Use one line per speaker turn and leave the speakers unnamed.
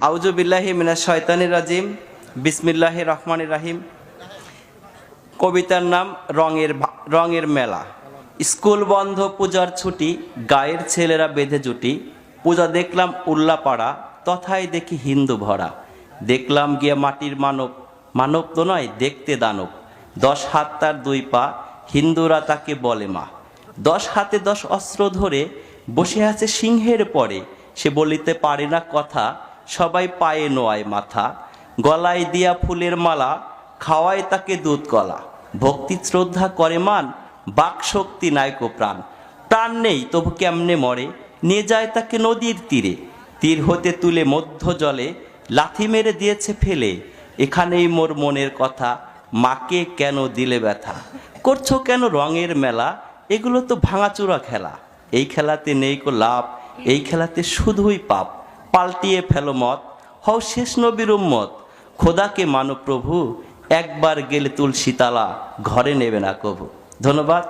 আউজুবিল্লাহি মিনা শয়তানির রাজিম। বিসমিল্লাহ রহমান রাহিম। কবিতার নাম রঙের রঙের মেলা। স্কুল বন্ধ, পূজার ছুটি, গায়ের ছেলেরা বেঁধে জুটি। পূজা দেখলাম উল্লাপাড়া, তথায় দেখি হিন্দু ভরা। দেখলাম গিয়ে মাটির মানব। মানব তো নয়, দেখতে দানব। দশ হাত তার দুই পা, হিন্দুরা তাকে বলে মা। দশ হাতে দশ অস্ত্র ধরে বসে আছে সিংহের পরে। সে বলিতে পারে না কথা সবাই পায়ে নোয়ায় মাথা, গলায় দিয়া ফুলের মালা, খাওয়ায় তাকে দুধ কলা। ভক্তি শ্রদ্ধা করে মান, বাক শক্তি নায়ক প্রাণ। প্রাণ নেই তবু কেমনে মরে নিয়ে যায় তাকে নদীর তীরে। তীর হতে তুলে মধ্য জলে, লাথি মেরে দিয়েছে ফেলে। এখানেই মোর মনের কথা, মাকে কেন দিলে ব্যথা? করছ কেন রঙের মেলা? এগুলো তো ভাঙাচুরা খেলা। এই খেলাতে নেই কো লাভ, এই খেলাতে শুধুই পাপ। পাল্টিয়ে ফেলো মত হও শেষ নবীর উম্মত। খোদাকে মানো প্রভু, একবার গেলে তুলসী তালা, ঘরে নেবে না কভু ধন্যবাদ।